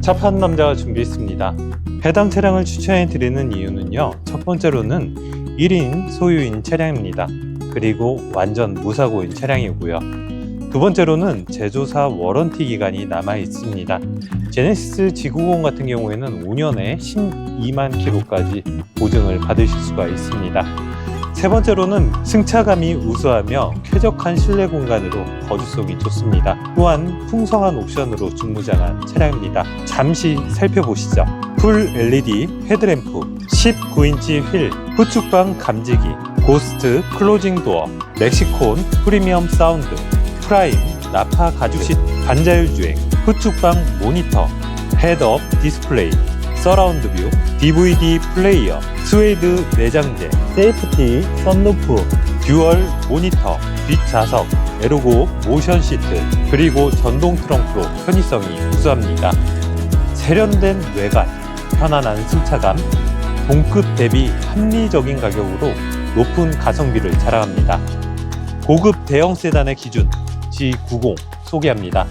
차 파는 남자가 준비했습니다. 해당 차량을 추천해 드리는 이유는요. 첫 번째로는 1인 소유인 차량입니다. 그리고 완전 무사고인 차량이고요. 두 번째로는 제조사 워런티 기간이 남아 있습니다. 제네시스 G90 같은 경우에는 5년에 12만 킬로까지 보증을 받으실 수가 있습니다. 세 번째로는 승차감이 우수하며 쾌적한 실내 공간으로 거주성이 좋습니다. 또한 풍성한 옵션으로 중무장한 차량입니다. 잠시 살펴보시죠. 풀 LED 헤드램프, 19인치 휠, 후축방 감지기, 고스트 클로징 도어, 멕시콘 프리미엄 사운드, 프라임, 나파 가죽 시트, 반자율 주행, 후축방 모니터, 헤드업 디스플레이, 서라운드 뷰, DVD 플레이어, 스웨이드 내장재, 세이프티, 선루프, 듀얼 모니터, 뒷좌석, 에로고 모션 시트, 그리고 전동 트렁크로 편의성이 우수합니다. 세련된 외관, 편안한 승차감, 동급 대비 합리적인 가격으로 높은 가성비를 자랑합니다. 고급 대형 세단의 기준 G90 소개합니다.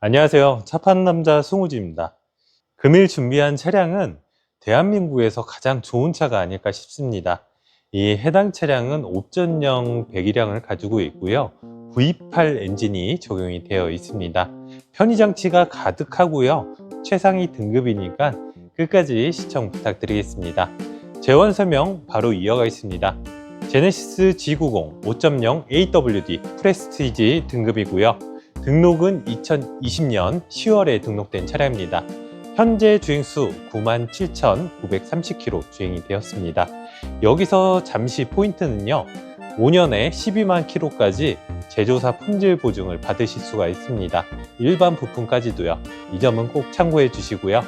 안녕하세요. 차 파는 남자 송우지입니다. 금일 준비한 차량은 대한민국에서 가장 좋은 차가 아닐까 싶습니다. 이 해당 차량은 옵전형 배기량을 가지고 있고요. V8 엔진이 적용이 되어 있습니다. 편의장치가 가득하고요. 최상위 등급이니까 끝까지 시청 부탁드리겠습니다. 재원 설명 바로 이어가겠습니다. 제네시스 G90 5.0 AWD 프레스티지 등급이고요. 등록은 2020년 10월에 등록된 차량입니다. 현재 주행수 97,930km 주행이 되었습니다. 여기서 잠시 포인트는요. 5년에 12만 킬로까지 제조사 품질 보증을 받으실 수가 있습니다. 일반 부품까지도요. 이 점은 꼭 참고해 주시고요.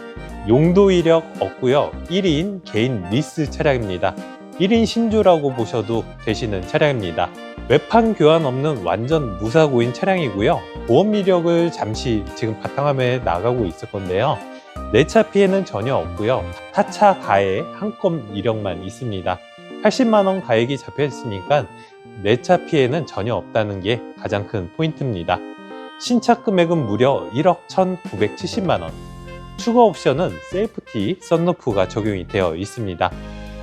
용도 이력 없고요. 1인 개인 리스 차량입니다. 1인 신주라고 보셔도 되시는 차량입니다. 외판 교환 없는 완전 무사고인 차량이고요. 보험 이력을 잠시 지금 바탕화면에 나가고 있을 건데요. 내 차 피해는 전혀 없고요. 타차 가해 한 건 이력만 있습니다. 80만 원 가액이 잡혀 있으니까 내 차 피해는 전혀 없다는 게 가장 큰 포인트입니다. 신차 금액은 무려 1억 1,970만 원. 추가 옵션은 세이프티 썬루프가 적용이 되어 있습니다.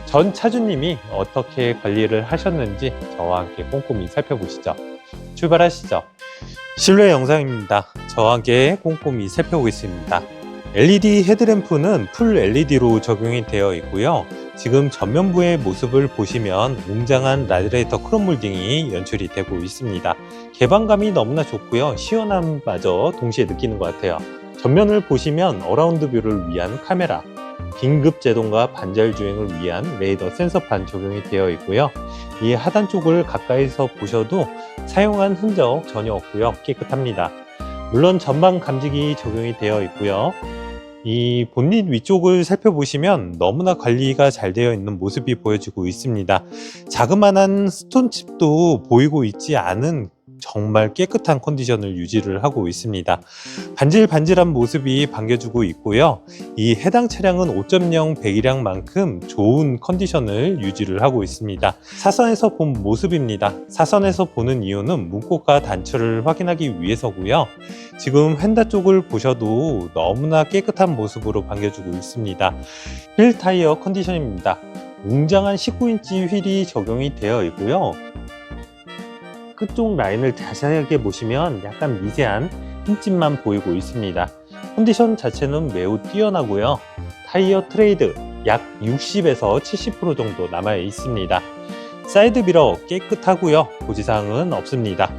전 차주님이 어떻게 관리를 하셨는지 저와 함께 꼼꼼히 살펴보시죠. 출발하시죠. 실내 영상입니다. 저와 함께 꼼꼼히 살펴보겠습니다. LED 헤드램프는 풀 LED로 적용이 되어 있고요. 지금 전면부의 모습을 보시면 웅장한 라디레이터 크롬 몰딩이 연출이 되고 있습니다. 개방감이 너무나 좋고요. 시원함마저 동시에 느끼는 것 같아요. 전면을 보시면 어라운드 뷰를 위한 카메라, 긴급 제동과 반절 주행을 위한 레이더 센서판 적용이 되어 있고요. 이 하단 쪽을 가까이서 보셔도 사용한 흔적 전혀 없고요. 깨끗합니다. 물론 전방 감지기 적용이 되어 있고요. 이 본닛 위쪽을 살펴보시면 너무나 관리가 잘 되어 있는 모습이 보여지고 있습니다. 자그마한 스톤칩도 보이고 있지 않은 정말 깨끗한 컨디션을 유지를 하고 있습니다. 반질반질한 모습이 반겨주고 있고요. 이 해당 차량은 5.0 배기량만큼 좋은 컨디션을 유지를 하고 있습니다. 사선에서 본 모습입니다. 사선에서 보는 이유는 문콕과 단추를 확인하기 위해서고요. 지금 휀다 쪽을 보셔도 너무나 깨끗한 모습으로 반겨주고 있습니다. 휠 타이어 컨디션입니다. 웅장한 19인치 휠이 적용이 되어 있고요. 끝쪽 라인을 자세하게 보시면 약간 미세한 흰집만 보이고 있습니다. 컨디션 자체는 매우 뛰어나고요. 타이어 트레이드 약 60에서 70% 정도 남아 있습니다. 사이드 미러 깨끗하고요. 고지사항은 없습니다.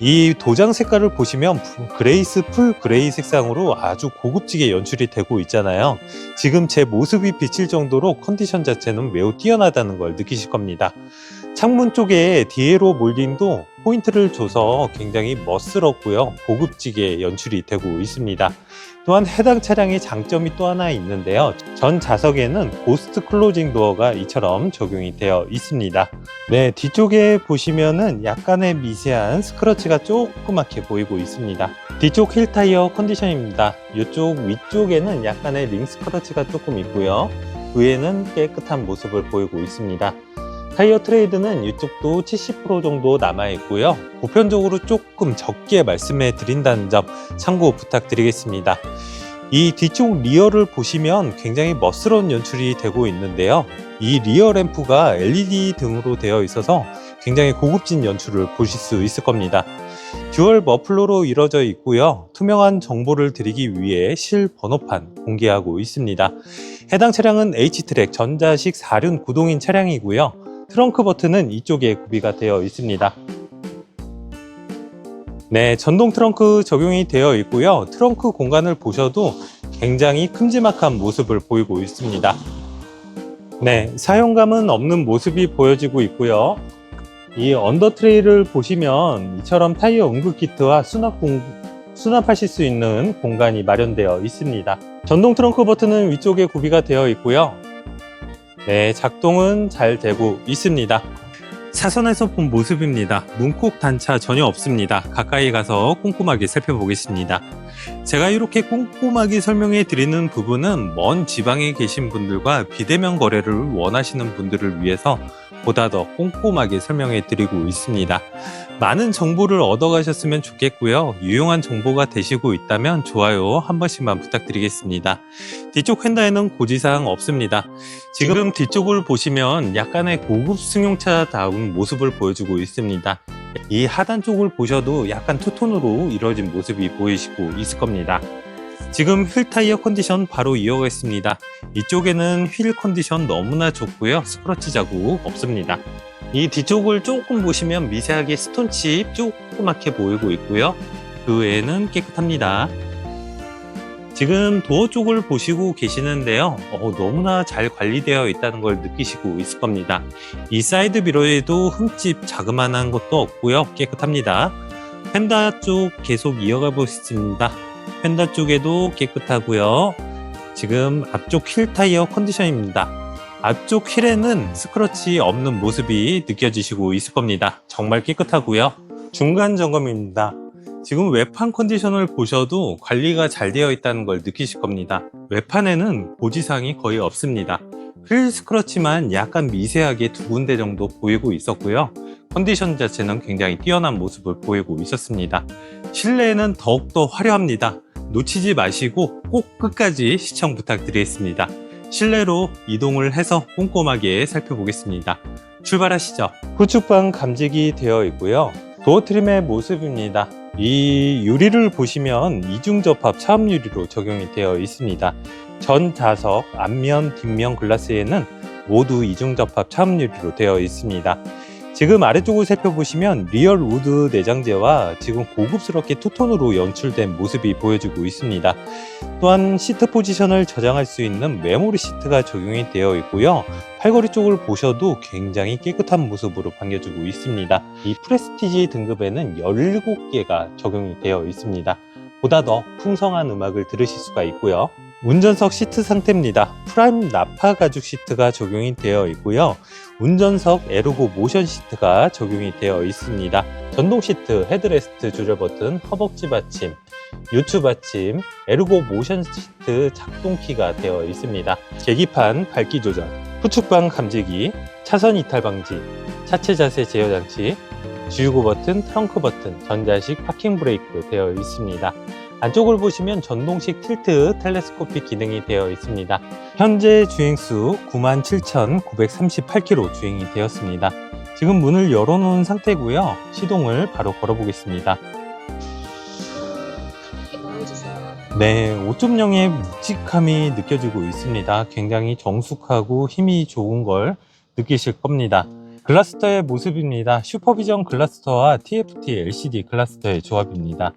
이 도장 색깔을 보시면 그레이스 풀 그레이 색상으로 아주 고급지게 연출이 되고 있잖아요. 지금 제 모습이 비칠 정도로 컨디션 자체는 매우 뛰어나다는 걸 느끼실 겁니다. 창문 쪽에 디에로 몰딩도 포인트를 줘서 굉장히 멋스럽고요. 고급지게 연출이 되고 있습니다. 또한 해당 차량의 장점이 또 하나 있는데요. 전 좌석에는 고스트 클로징 도어가 이처럼 적용이 되어 있습니다. 네, 뒤쪽에 보시면은 약간의 미세한 스크러치가 조그맣게 보이고 있습니다. 뒤쪽 힐 타이어 컨디션입니다. 이쪽 위쪽에는 약간의 링 스크러치가 조금 있고요. 위에는 깨끗한 모습을 보이고 있습니다. 타이어 트레이드는 이쪽도 70% 정도 남아 있고요. 보편적으로 조금 적게 말씀해 드린다는 점 참고 부탁드리겠습니다. 이 뒤쪽 리어를 보시면 굉장히 멋스러운 연출이 되고 있는데요. 이 리어 램프가 LED 등으로 되어 있어서 굉장히 고급진 연출을 보실 수 있을 겁니다. 듀얼 머플러로 이루어져 있고요. 투명한 정보를 드리기 위해 실 번호판 공개하고 있습니다. 해당 차량은 H트랙 전자식 4륜 구동인 차량이고요. 트렁크 버튼은 이쪽에 구비가 되어 있습니다. 네, 전동 트렁크 적용이 되어 있고요. 트렁크 공간을 보셔도 굉장히 큼지막한 모습을 보이고 있습니다. 네, 사용감은 없는 모습이 보여지고 있고요. 이 언더 트레이를 보시면 이처럼 타이어 응급 키트와 수납 공, 수납하실 수 있는 공간이 마련되어 있습니다. 전동 트렁크 버튼은 위쪽에 구비가 되어 있고요. 네, 작동은 잘 되고 있습니다. 사선에서 본 모습입니다. 문콕 단차 전혀 없습니다. 가까이 가서 꼼꼼하게 살펴보겠습니다. 제가 이렇게 꼼꼼하게 설명해 드리는 부분은 먼 지방에 계신 분들과 비대면 거래를 원하시는 분들을 위해서 보다 더 꼼꼼하게 설명해 드리고 있습니다. 많은 정보를 얻어 가셨으면 좋겠고요. 유용한 정보가 되시고 있다면 좋아요 한 번씩만 부탁드리겠습니다. 뒤쪽 휀다에는 고지사항 없습니다. 지금 뒤쪽을 보시면 약간의 고급 승용차다운 모습을 보여주고 있습니다. 이 하단 쪽을 보셔도 약간 투톤으로 이루어진 모습이 보이시고 있을 겁니다. 지금 휠 타이어 컨디션 바로 이어가겠습니다. 이쪽에는 휠 컨디션 너무나 좋고요. 스크러치 자국 없습니다. 이 뒤쪽을 조금 보시면 미세하게 스톤칩 조그맣게 보이고 있고요. 그 외에는 깨끗합니다. 지금 도어 쪽을 보시고 계시는데요. 어, 너무나 잘 관리되어 있다는 걸 느끼시고 있을 겁니다. 이 사이드 미러에도 흠집 자그만한 것도 없고요. 깨끗합니다. 펜다 쪽 계속 이어가 보겠습니다. 펜다 쪽에도 깨끗하고요. 지금 앞쪽 휠 타이어 컨디션입니다. 앞쪽 휠에는 스크러치 없는 모습이 느껴지시고 있을 겁니다. 정말 깨끗하고요. 중간 점검입니다. 지금 외판 컨디션을 보셔도 관리가 잘 되어 있다는 걸 느끼실 겁니다. 외판에는 고지사항이 거의 없습니다. 휠 스크러치만 약간 미세하게 두 군데 정도 보이고 있었고요. 컨디션 자체는 굉장히 뛰어난 모습을 보이고 있었습니다. 실내에는 더욱더 화려합니다. 놓치지 마시고 꼭 끝까지 시청 부탁드리겠습니다. 실내로 이동을 해서 꼼꼼하게 살펴보겠습니다. 출발하시죠. 후측방 감직이 되어 있고요. 도어 트림의 모습입니다. 이 유리를 보시면 이중 접합 차음 유리로 적용이 되어 있습니다. 전 좌석, 앞면, 뒷면 글라스에는 모두 이중 접합 차음 유리로 되어 있습니다. 지금 아래쪽을 살펴보시면 리얼 우드 내장재와 지금 고급스럽게 투톤으로 연출된 모습이 보여지고 있습니다. 또한 시트 포지션을 저장할 수 있는 메모리 시트가 적용이 되어 있고요. 팔걸이 쪽을 보셔도 굉장히 깨끗한 모습으로 반겨주고 있습니다. 이 프레스티지 등급에는 17개가 적용이 되어 있습니다. 보다 더 풍성한 음악을 들으실 수가 있고요. 운전석 시트 상태입니다. 프라임 나파 가죽 시트가 적용이 되어 있고요. 운전석 에르고 모션 시트가 적용이 되어 있습니다. 전동 시트, 헤드레스트 조절 버튼, 허벅지 받침, 요추 받침, 에르고 모션 시트 작동키가 되어 있습니다. 계기판 밝기 조절, 후측방 감지기, 차선 이탈 방지, 차체 자세 제어 장치, 주유구 버튼, 트렁크 버튼, 전자식 파킹 브레이크 되어 있습니다. 안쪽을 보시면 전동식 틸트 텔레스코픽 기능이 되어 있습니다. 현재 주행수 97,938km 주행이 되었습니다. 지금 문을 열어놓은 상태고요. 시동을 바로 걸어보겠습니다. 네, 5.0의 묵직함이 느껴지고 있습니다. 굉장히 정숙하고 힘이 좋은 걸 느끼실 겁니다. 글라스터의 모습입니다. 슈퍼비전 글라스터와 TFT LCD 글라스터의 조합입니다.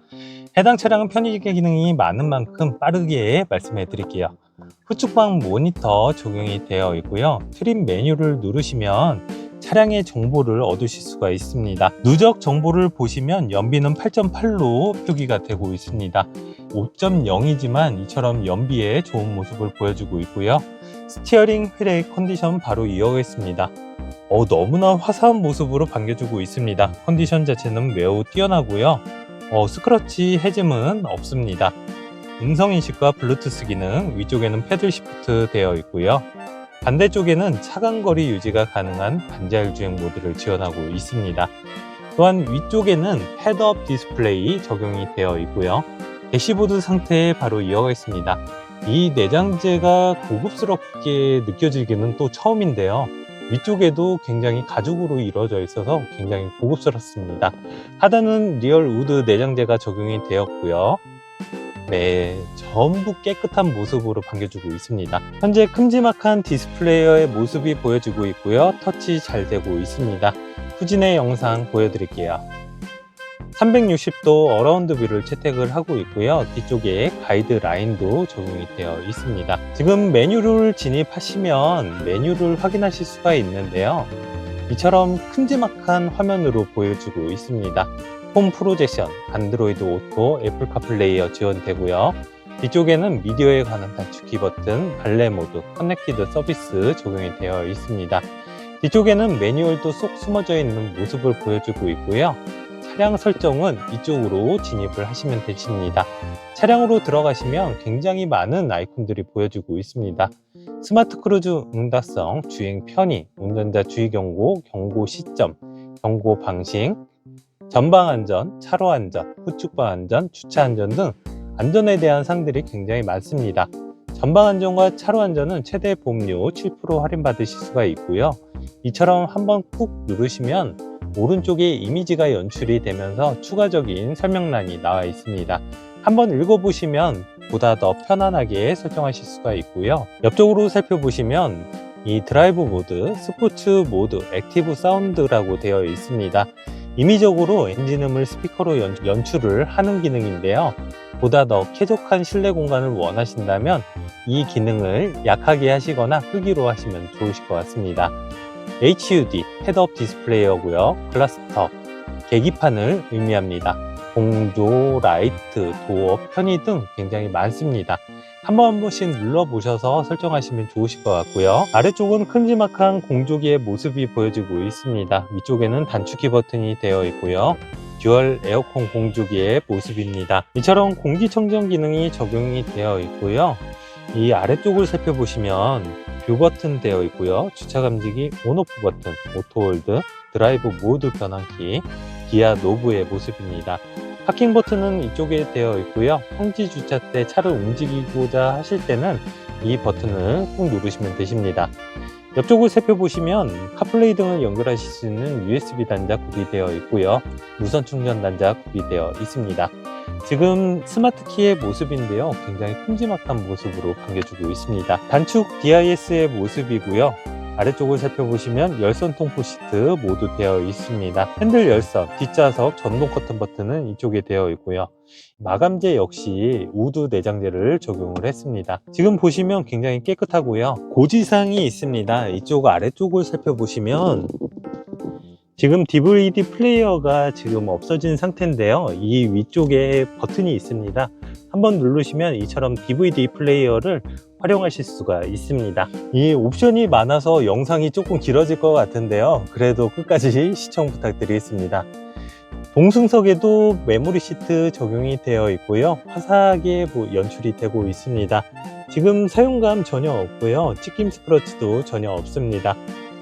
해당 차량은 편의 기능이 많은 만큼 빠르게 말씀해 드릴게요. 후측방 모니터 적용이 되어 있고요. 트림 메뉴를 누르시면 차량의 정보를 얻으실 수가 있습니다. 누적 정보를 보시면 연비는 8.8로 표기가 되고 있습니다. 5.0이지만 이처럼 연비에 좋은 모습을 보여주고 있고요. 스티어링 휠의 컨디션 바로 이어가겠습니다. 어, 너무나 화사한 모습으로 반겨주고 있습니다. 컨디션 자체는 매우 뛰어나고요. 어, 스크러치 해짐은 없습니다. 음성인식과 블루투스 기능, 위쪽에는 패들 시프트 되어 있고요. 반대쪽에는 차간거리 유지가 가능한 반자율 주행 모드를 지원하고 있습니다. 또한 위쪽에는 헤드업 디스플레이 적용이 되어 있고요. 대시보드 상태에 바로 이어가겠습니다. 이 내장재가 고급스럽게 느껴지기는 또 처음인데요. 위쪽에도 굉장히 가죽으로 이루어져 있어서 굉장히 고급스럽습니다. 하단은 리얼 우드 내장재가 적용이 되었고요. 네, 전부 깨끗한 모습으로 반겨주고 있습니다. 현재 큼지막한 디스플레이어의 모습이 보여지고 있고요. 터치 잘 되고 있습니다. 후진의 영상 보여드릴게요. 360도 어라운드 뷰를 채택을 하고 있고요. 뒤쪽에 가이드 라인도 적용이 되어 있습니다. 지금 메뉴를 진입하시면 메뉴를 확인하실 수가 있는데요. 이처럼 큼지막한 화면으로 보여주고 있습니다. 홈 프로젝션, 안드로이드 오토, 애플 카플레이어 지원되고요. 뒤쪽에는 미디어에 관한 단축키 버튼, 발레 모드, 커넥티드 서비스 적용이 되어 있습니다. 뒤쪽에는 매뉴얼도 쏙 숨어져 있는 모습을 보여주고 있고요. 차량 설정은 이쪽으로 진입을 하시면 되십니다. 차량으로 들어가시면 굉장히 많은 아이콘들이 보여주고 있습니다. 스마트 크루즈 응답성, 주행 편의, 운전자 주의 경고, 경고 시점, 경고 방식, 전방 안전, 차로 안전, 후측방 안전, 주차 안전 등 안전에 대한 사항들이 굉장히 많습니다. 전방 안전과 차로 안전은 최대 보험료 7% 할인받으실 수가 있고요. 이처럼 한번 꾹 누르시면 오른쪽에 이미지가 연출이 되면서 추가적인 설명란이 나와 있습니다. 한번 읽어보시면 보다 더 편안하게 설정하실 수가 있고요. 옆쪽으로 살펴보시면 이 드라이브 모드, 스포츠 모드, 액티브 사운드라고 되어 있습니다. 임의적으로 엔진음을 스피커로 연, 출을 하는 기능인데요. 보다 더 쾌적한 실내 공간을 원하신다면 이 기능을 약하게 하시거나 끄기로 하시면 좋으실 것 같습니다. HUD, 헤드업 디스플레이어고요. 클러스터, 계기판을 의미합니다. 공조, 라이트, 도어, 편의 등 굉장히 많습니다. 한번한 번씩 눌러보셔서 설정하시면 좋으실 것 같고요. 아래쪽은 큼지막한 공조기의 모습이 보여지고 있습니다. 위쪽에는 단축키 버튼이 되어 있고요. 듀얼 에어컨 공조기의 모습입니다. 이처럼 공기청정 기능이 적용이 되어 있고요. 이 아래쪽을 살펴보시면 뷰 버튼 되어 있고요. 주차 감지기 온오프 버튼, 오토홀드, 드라이브 모드 변환키, 기아 노브의 모습입니다. 파킹 버튼은 이쪽에 되어 있고요. 평지 주차 때 차를 움직이고자 하실 때는 이 버튼을 꾹 누르시면 되십니다. 옆쪽을 살펴보시면 카플레이 등을 연결하실 수 있는 USB 단자 구비 되어 있고요. 무선 충전 단자 구비 되어 있습니다. 지금 스마트 키의 모습인데요. 굉장히 큼지막한 모습으로 반겨주고 있습니다. 단축 DIS의 모습이고요. 아래쪽을 살펴보시면 열선 통포 시트 모두 되어 있습니다. 핸들 열선, 뒷좌석 전동 커튼 버튼은 이쪽에 되어 있고요. 마감재 역시 우드 내장재를 적용을 했습니다. 지금 보시면 굉장히 깨끗하고요. 고지사항이 있습니다. 이쪽 아래쪽을 살펴보시면 지금 DVD 플레이어가 지금 없어진 상태인데요. 이 위쪽에 버튼이 있습니다. 한번 누르시면 이처럼 DVD 플레이어를 활용하실 수가 있습니다. 이 옵션이 많아서 영상이 조금 길어질 것 같은데요. 그래도 끝까지 시청 부탁드리겠습니다. 동승석에도 메모리 시트 적용이 되어 있고요. 화사하게 뭐 연출이 되고 있습니다. 지금 사용감 전혀 없고요. 찍힘 스크러치도 전혀 없습니다.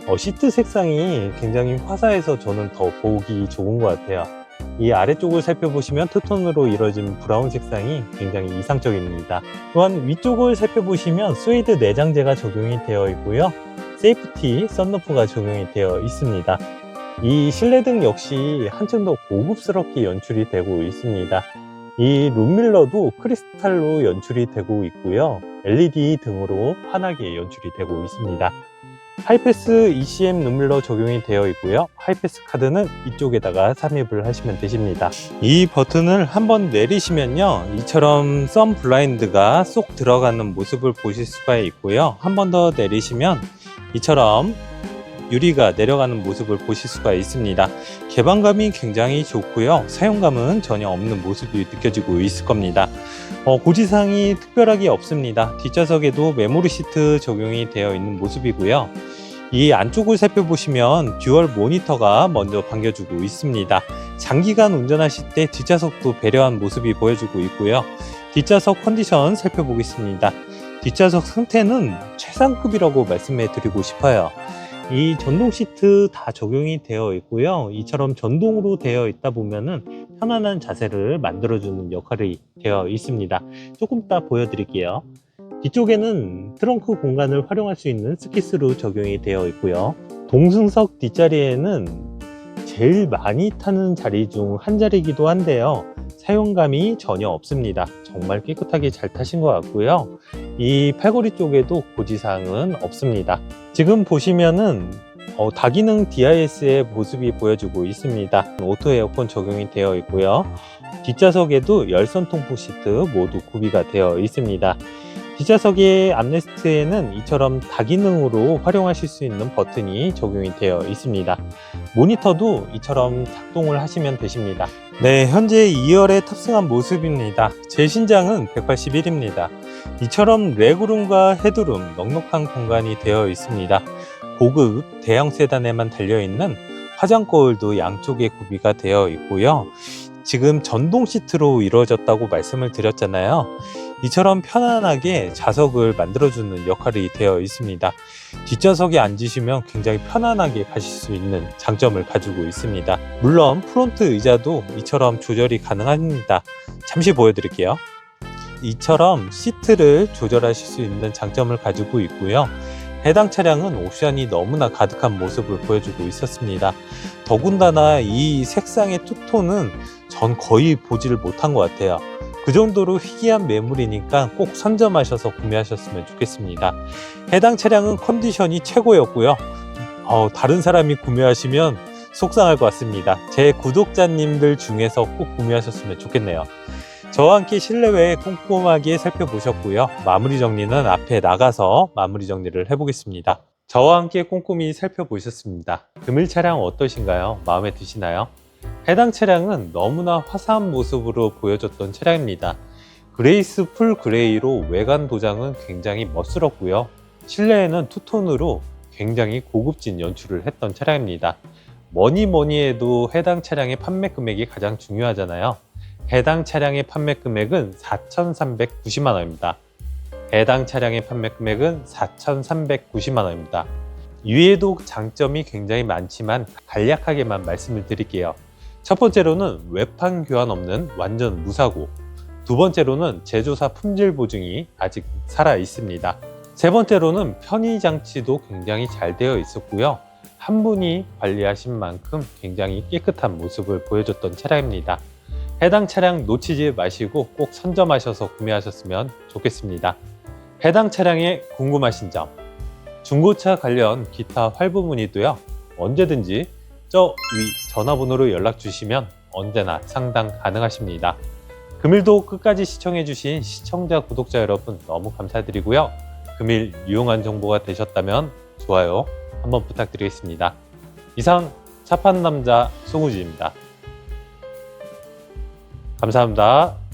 어, 시트 색상이 굉장히 화사해서 저는 더 보기 좋은 것 같아요. 이 아래쪽을 살펴보시면 투톤으로 이루어진 브라운 색상이 굉장히 이상적입니다. 또한 위쪽을 살펴보시면 스웨이드 내장재가 적용이 되어 있고요. 세이프티 썬루프가 적용이 되어 있습니다. 이 실내등 역시 한층 더 고급스럽게 연출이 되고 있습니다. 이 룸밀러도 크리스탈로 연출이 되고 있고요. LED 등으로 환하게 연출이 되고 있습니다. 하이패스 ECM 룸밀러 적용이 되어 있고요. 하이패스 카드는 이쪽에다가 삽입을 하시면 되십니다. 이 버튼을 한번 내리시면요. 이처럼 썬 블라인드가 쏙 들어가는 모습을 보실 수가 있고요. 한 번 더 내리시면 이처럼 유리가 내려가는 모습을 보실 수가 있습니다. 개방감이 굉장히 좋고요. 사용감은 전혀 없는 모습이 느껴지고 있을 겁니다. 어, 고지사항이 특별하게 없습니다. 뒷좌석에도 메모리 시트 적용이 되어 있는 모습이고요. 이 안쪽을 살펴보시면 듀얼 모니터가 먼저 반겨주고 있습니다. 장기간 운전하실 때 뒷좌석도 배려한 모습이 보여주고 있고요. 뒷좌석 컨디션 살펴보겠습니다. 뒷좌석 상태는 최상급이라고 말씀해 드리고 싶어요. 이 전동 시트 다 적용이 되어 있고요. 이처럼 전동으로 되어 있다 보면은 편안한 자세를 만들어주는 역할이 되어 있습니다. 조금 이따 보여드릴게요. 뒤쪽에는 트렁크 공간을 활용할 수 있는 스키스로 적용이 되어 있고요. 동승석 뒷자리에는 제일 많이 타는 자리 중 한 자리이기도 한데요. 사용감이 전혀 없습니다. 정말 깨끗하게 잘 타신 것 같고요. 이 팔걸이 쪽에도 고지사항은 없습니다. 지금 보시면은 어, 다기능 DIS의 모습이 보여주고 있습니다. 오토 에어컨 적용이 되어 있고요. 뒷좌석에도 열선 통풍 시트 모두 구비가 되어 있습니다. 뒷좌석의 암레스트에는 이처럼 다기능으로 활용하실 수 있는 버튼이 적용이 되어 있습니다. 모니터도 이처럼 작동을 하시면 되십니다. 네, 현재 2열에 탑승한 모습입니다. 제 신장은 181입니다. 이처럼 레그룸과 헤드룸 넉넉한 공간이 되어 있습니다. 고급 대형 세단에만 달려있는 화장 거울도 양쪽에 구비가 되어 있고요. 지금 전동 시트로 이루어졌다고 말씀을 드렸잖아요. 이처럼 편안하게 좌석을 만들어주는 역할이 되어 있습니다. 뒷좌석에 앉으시면 굉장히 편안하게 가실 수 있는 장점을 가지고 있습니다. 물론 프론트 의자도 이처럼 조절이 가능합니다. 잠시 보여드릴게요. 이처럼 시트를 조절하실 수 있는 장점을 가지고 있고요. 해당 차량은 옵션이 너무나 가득한 모습을 보여주고 있었습니다. 더군다나 이 색상의 투톤은 전 거의 보지를 못한 것 같아요. 그 정도로 희귀한 매물이니까 꼭 선점하셔서 구매하셨으면 좋겠습니다. 해당 차량은 컨디션이 최고였고요. 어, 다른 사람이 구매하시면 속상할 것 같습니다. 제 구독자님들 중에서 꼭 구매하셨으면 좋겠네요. 저와 함께 실내외 꼼꼼하게 살펴보셨고요. 마무리 정리는 앞에 나가서 마무리 정리를 해보겠습니다. 저와 함께 꼼꼼히 살펴보셨습니다. 금일 차량 어떠신가요? 마음에 드시나요? 해당 차량은 너무나 화사한 모습으로 보여줬던 차량입니다. 그레이스 풀 그레이로 외관 도장은 굉장히 멋스럽고요. 실내에는 투톤으로 굉장히 고급진 연출을 했던 차량입니다. 뭐니 뭐니 해도 해당 차량의 판매 금액이 가장 중요하잖아요. 해당 차량의 판매 금액은 4,390만 원입니다. 해당 차량의 판매 금액은 4,390만 원입니다. 위에도 장점이 굉장히 많지만 간략하게만 말씀을 드릴게요. 첫 번째로는 외판 교환 없는 완전 무사고, 두 번째로는 제조사 품질 보증이 아직 살아 있습니다. 세 번째로는 편의 장치도 굉장히 잘 되어 있었고요. 한 분이 관리하신 만큼 굉장히 깨끗한 모습을 보여줬던 차량입니다. 해당 차량 놓치지 마시고 꼭 선점하셔서 구매하셨으면 좋겠습니다. 해당 차량에 궁금하신 점, 중고차 관련 기타 활부 문의도요, 언제든지 저 위 전화번호로 연락 주시면 언제나 상담 가능하십니다. 금일도 끝까지 시청해주신 시청자, 구독자 여러분 너무 감사드리고요. 금일 유용한 정보가 되셨다면 좋아요 한번 부탁드리겠습니다. 이상 차판 남자 송우지입니다. 감사합니다.